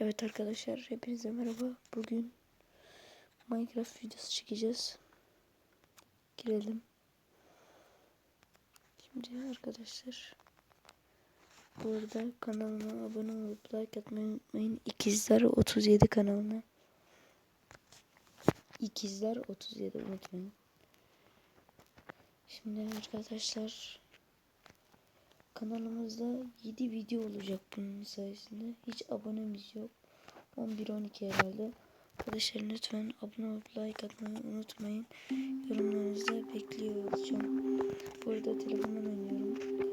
Evet arkadaşlar hepinize merhaba. Bugün Minecraft videosu çekeceğiz. Girelim. Şimdi arkadaşlar bu arada kanalıma abone olup like atmayı unutmayın. İkizler 37 kanalına. İkizler 37 unutmayın. Şimdi arkadaşlar kanalımızda 7 video olacak bunun sayesinde. Hiç abonemiz yok. 11-12 herhalde. Arkadaşlar lütfen abone olup like atmayı unutmayın. Yorumlarınızı bekliyor olacağım. Bu arada telefondan oynuyorum.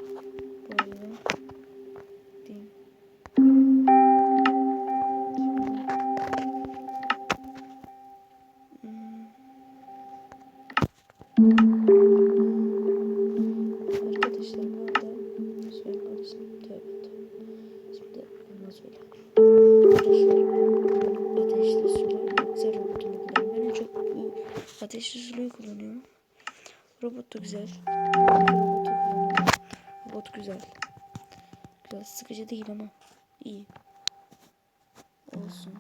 Robot da güzel. Robot güzel. Güzel sıkıcı değil ama iyi. Olsun.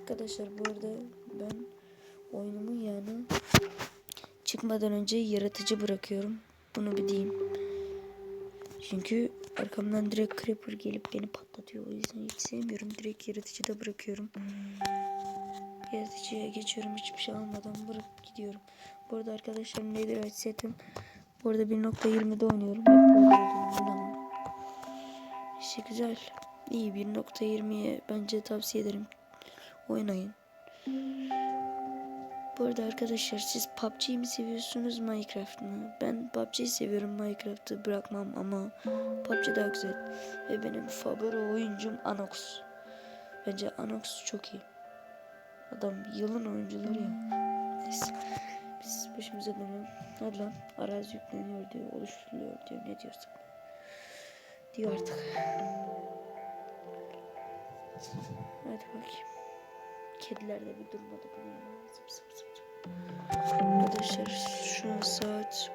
Arkadaşlar bu arada ben oyunumu yani çıkmadan önce yaratıcı bırakıyorum. Bunu bir diyeyim. Çünkü arkamdan direkt creeper gelip beni patlatıyor. O yüzden hiç sevmiyorum. Direkt yaratıcıda bırakıyorum. Yaratıcıya geçiyorum. Hiçbir şey almadan bırakıp gidiyorum. Bu arada arkadaşlar Netherite setim. Bu arada 1.20'de oynuyorum. İşte güzel. İyi 1.20'ye bence tavsiye ederim. Oynayın. Bu arada arkadaşlar siz PUBG'yi mi seviyorsunuz Minecraft mı? Ben PUBG'yi seviyorum Minecraft'ı bırakmam ama PUBG daha güzel. Ve benim favori oyuncum Anox. Bence Anox çok iyi. Adam yılın oyuncuları ya. Neyse. Biz başımıza dönelim. Hadi lan arazi yükleniyor diyor, oluşturuluyor diyor. Ne diyorsak. Diyor artık. Hadi bakayım. Kediler de bir durmadı bunu. Arkadaşlar şu an saat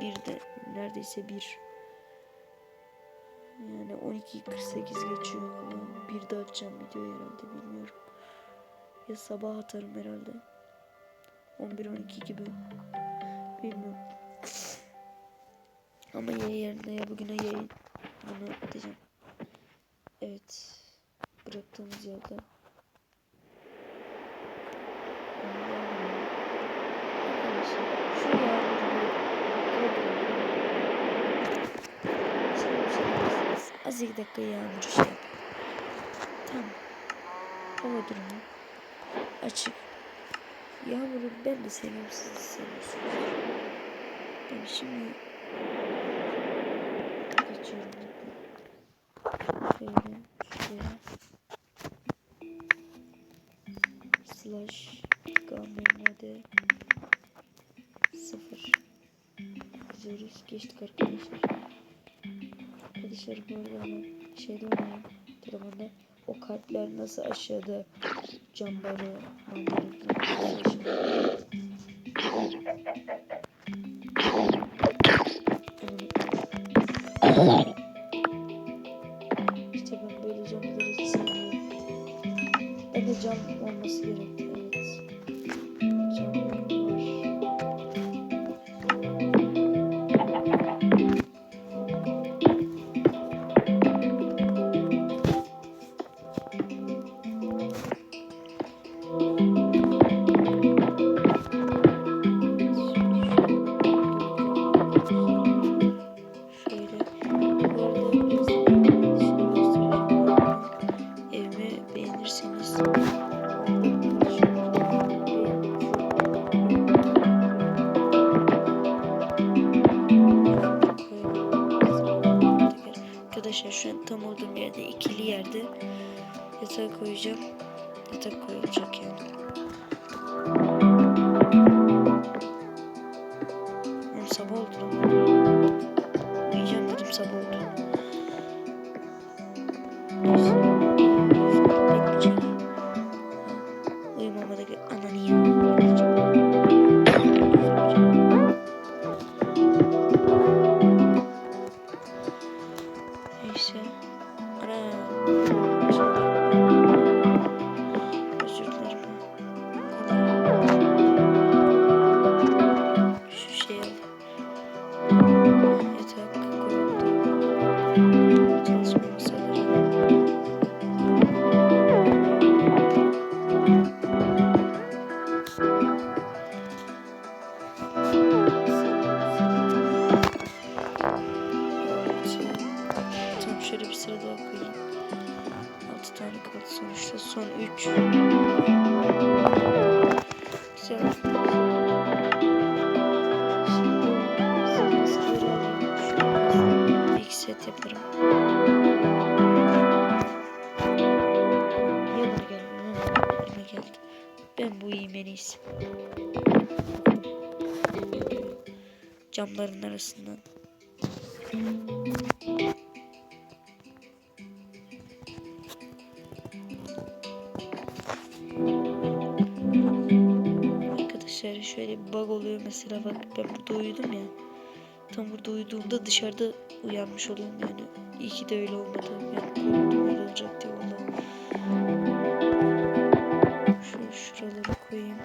1'de neredeyse 1. Yani 12.48 geçiyor. Bir de açacağım videoyu herhalde bilmiyorum. Ya sabah atarım herhalde. 11-12 gibi. Bilmiyorum. Ama ya yarın ya bugüne yayın. Bunu atacağım. Evet. Bıraktığımız yağmuru Az iki dakika yağmur yap. Tamam. Hava durumu açık. Yağmuru ben de seviyorum siz de. Ben şimdi geçiyorum. Şöyle şuraya. Slash gamermode sıfır yazıyoruz. Geçtik arkadaşlar. Arkadaşlar bu arada ama şeyde oynayayım telefonda. O kalpler nasıl aşağıda nasıl aşağıda. İşte ben böyle camları hiç sevmiyorum. Ben de cam olması gerekti. Evet. Yatak koyacağım. Yatak koyulacak yani. Oğlum sabah oldu lan. Uyuyacağım dedim sabah oldu. Neyse. Set yaparım. Niye bana gelmiyor? Geldi. Ben bu iyiyim en iyisi. Camların arasından. Arkadaşlar şöyle bir bug oluyor mesela bak ben burada uyudum ya. Tam burada uyuduğumda dışarıda uyanmış oluyorum yani. İyi ki de öyle olmadı. Korktum öyle olacak diye valla. Şöyle şuraları koyayım.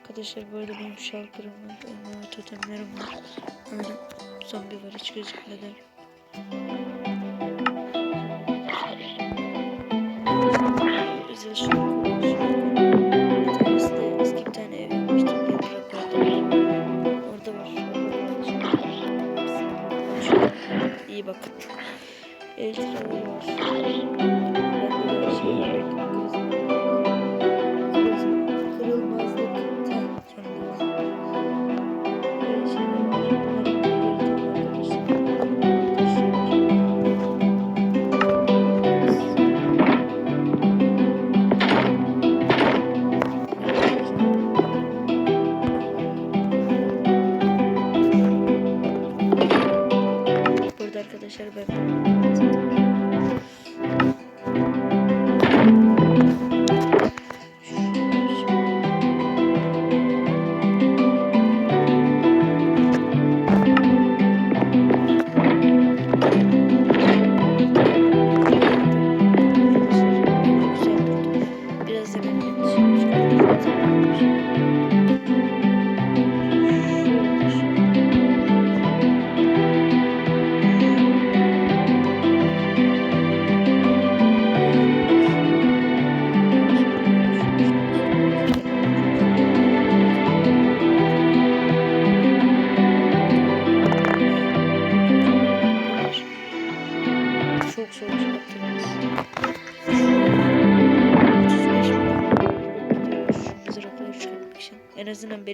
Arkadaşlar arada benim şalkırım var. Onlara totemlerim var. Aynen. Zombi var hiç gözükmeden. Özel şunu Var.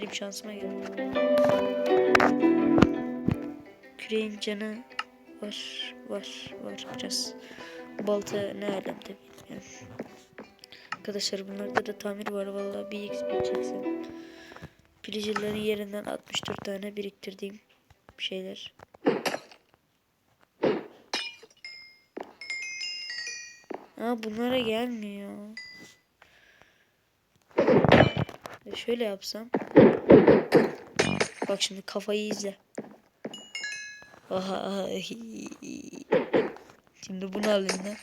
Benim şansıma geldi. Küreğin canı var, var, var biraz. Balta ne alemde bilmiyorum. Arkadaşlar bunlarda da tamir var vallahi bir XP çeksem. Pillager'ların yerinden 64 tane biriktirdiğim şeyler. Aa bunlara gelmiyor. Ya şöyle yapsam. Bak şimdi kafayı izle. Aha. Şimdi bunu alayım lan.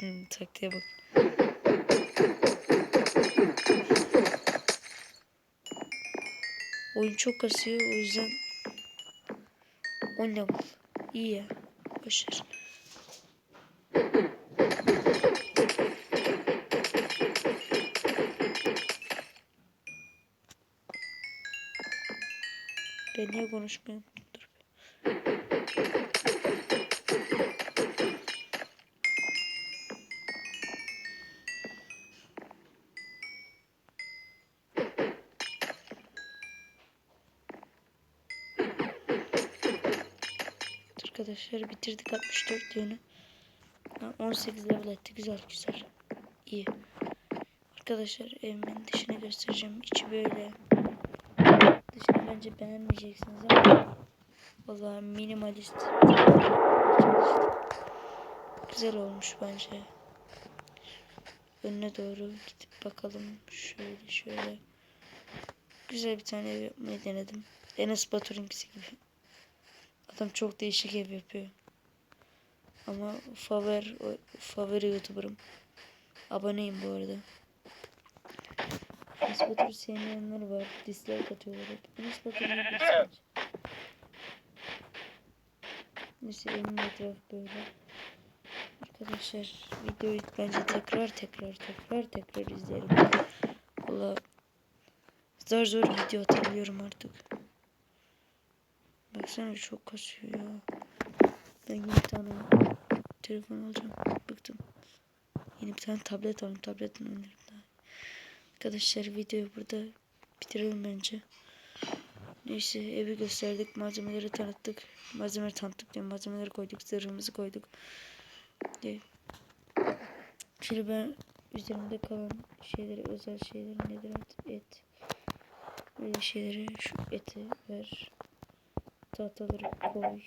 Hmm, taktiğe bak. Oyun çok kasıyor o yüzden 10 level. İyi ya. Başarı. Ben niye konuşmuyorum? Dur. Arkadaşlar bitirdik 64 yönü. Ha, 18 level etti. Güzel güzel. İyi. Arkadaşlar evimin dışını göstereceğim. İçi böyle. Bence beğenmeyeceksiniz ama Vallahi minimalist çalıştım. Güzel olmuş bence. Önüne doğru gidip bakalım. Şöyle şöyle. Güzel bir tane ev yapmayı denedim. Enes Batur'unkisi gibi. Adam çok değişik ev yapıyor. Ama favori, favori YouTuber'ım. Aboneyim bu arada. Enes Batur'u sevmeyenler var. Dislike atıyorlar hep. Enes Batur'u bilirsin. Neyse evin etrafı böyle. Arkadaşlar videoyu bence tekrar tekrar tekrar tekrar izleyelim. Valla zor zor video atabiliyorum artık. Baksana çok kasıyor ya. Ben bir tane telefon alacağım. Bıktım. Yeni bir tane tablet aldım. Tabletten oynarım. Arkadaşlar videoyu burada bitirelim bence. Neyse evi gösterdik. Malzemeleri tanıttık. Malzemeleri tanıttık diye malzemeleri koyduk. Zırhımızı koyduk. Diye. Şimdi ben üzerimde kalan şeyleri özel şeyleri nedir et, et. Böyle şeyleri şu eti ver. Tahtaları koy.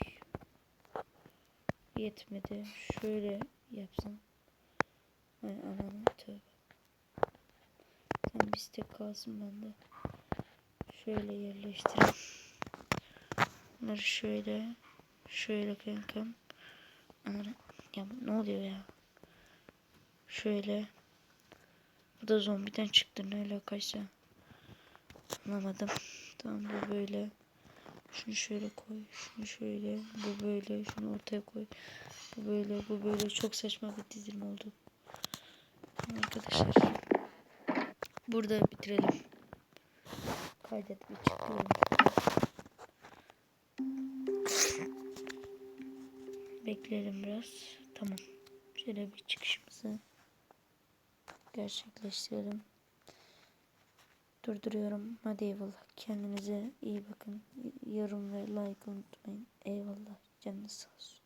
Yetmedi. Şöyle yapsam. Ay anam Sen bizde kalsın bende. Şöyle yerleştireyim. Bunları şöyle. Şöyle kankam. Anam. Ya ne oluyor ya? Şöyle. Bu da zombiden çıktı. Ne alakaysa. Anlamadım. Tamam bu böyle. Şunu şöyle koy. Şunu şöyle. Bu böyle. Şunu ortaya koy. Bu böyle. Bu böyle. Çok saçma bir dizilim oldu. Arkadaşlar. Burada bitirelim. Kaydet bir çıkıyorum. Bekleyelim biraz. Tamam. Şöyle bir çıkışımızı gerçekleştirelim. Durduruyorum. Hadi eyvallah. Kendinize iyi bakın. Yorum ve like unutmayın. Eyvallah. Canınız sağ olsun.